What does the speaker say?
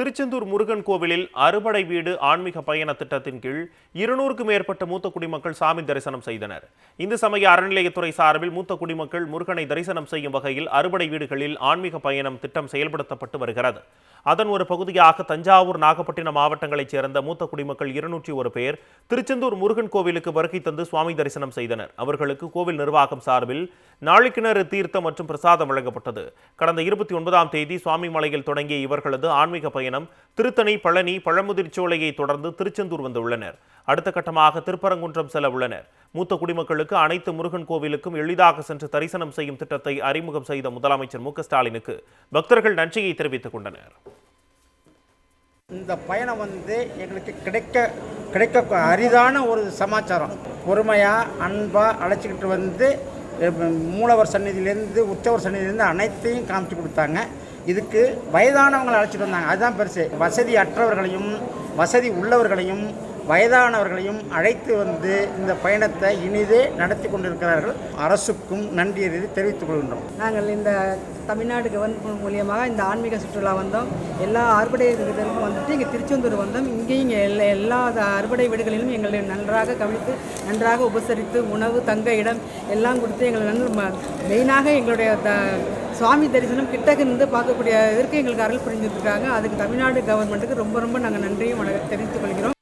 திருச்செந்தூர் முருகன் கோவிலில் அறுபடை வீடு ஆன்மீக பயண திட்டத்தின் கீழ் இருநூறுக்கும் மேற்பட்ட மூத்த குடிமக்கள் சாமி தரிசனம் செய்தனர். இந்து சமய அறநிலையத்துறை சார்பில் மூத்த குடிமக்கள் முருகனை தரிசனம் செய்யும் வகையில் அறுபடை வீடுகளில் ஆன்மீக பயணம் திட்டம் செயல்படுத்தப்பட்டு வருகிறது. அதன் ஒரு பகுதியாக தஞ்சாவூர் நாகப்பட்டினம் மாவட்டங்களைச் சேர்ந்த மூத்த குடிமக்கள் இருநூற்றி ஒரு பேர் திருச்செந்தூர் முருகன் கோவிலுக்கு வருகை தந்து சுவாமி தரிசனம் செய்தனர். அவர்களுக்கு கோவில் நிர்வாகம் சார்பில் நாளுக்கிணறு தீர்த்தம் மற்றும் பிரசாதம் வழங்கப்பட்டது. கடந்த இருபத்தி ஒன்பதாம் தேதி சுவாமி மலையில் தொடங்கிய இவர்களது ஆன்மீக பயணம் திருத்தணி பழனி பழமுதிர்ச்சோலையை தொடர்ந்து திருச்செந்தூர் வந்துள்ளனர். அடுத்த கட்டமாக திருப்பரங்குன்றம் செல்ல உள்ளனர். மூத்த குடிமக்களுக்கு அனைத்து முருகன் கோவிலுக்கும் எளிதாக சென்று தரிசனம் செய்யும் திட்டத்தை அறிமுகம் செய்த முதலமைச்சர் மு ஸ்டாலினுக்கு பக்தர்கள் நன்றியை தெரிவித்துக் கொண்டனர். இந்த பயணம் வந்து எங்களுக்கு கிடைக்க கிடைக்க அரிதான ஒரு சமாச்சாரம். பொறுமையாக அன்பாக அழைச்சிக்கிட்டு வந்து மூலவர் சந்நிதியிலேருந்து உற்சவர் சந்நிதியிலேருந்து அனைத்தையும் காமிச்சு கொடுத்தாங்க. இதுக்கு வயதானவங்களை அழைச்சிட்டு வந்தாங்க. அதுதான் பெருசு. வசதி அற்றவர்களையும் வசதி உள்ளவர்களையும் வயதானவர்களையும் அழைத்து வந்து இந்த பயணத்தை இனிதே நடத்தி கொண்டிருக்கிறார்கள். அரசுக்கும் நன்றி தெரிவித்துக் கொள்கின்றோம். நாங்கள் இந்த தமிழ்நாடு கவர்மெண்ட் மூலியமாக இந்த ஆன்மீக சுற்றுலா வந்தோம். எல்லா அறுபடை வீடுகளுக்கும் வந்துட்டு இங்கே திருச்செந்தூர் வந்தோம். இங்கேயும் இங்கே எல்லா எல்லா அறுபடை வீடுகளிலும் எங்களை நன்றாக கவனித்து நன்றாக உபசரித்து உணவு தங்க இடம் எல்லாம் கொடுத்து எங்களை நன்று மெயினாக எங்களுடைய த சுவாமி தரிசனம் கிட்டக்க இருந்து பார்க்கக்கூடிய இதற்கு எங்களுக்கு அருள் புரிஞ்சுருக்காங்க. அதுக்கு தமிழ்நாடு கவர்மெண்ட்டுக்கு ரொம்ப ரொம்ப நாங்கள் நன்றியும் தெரிவித்துக் கொள்கிறோம்.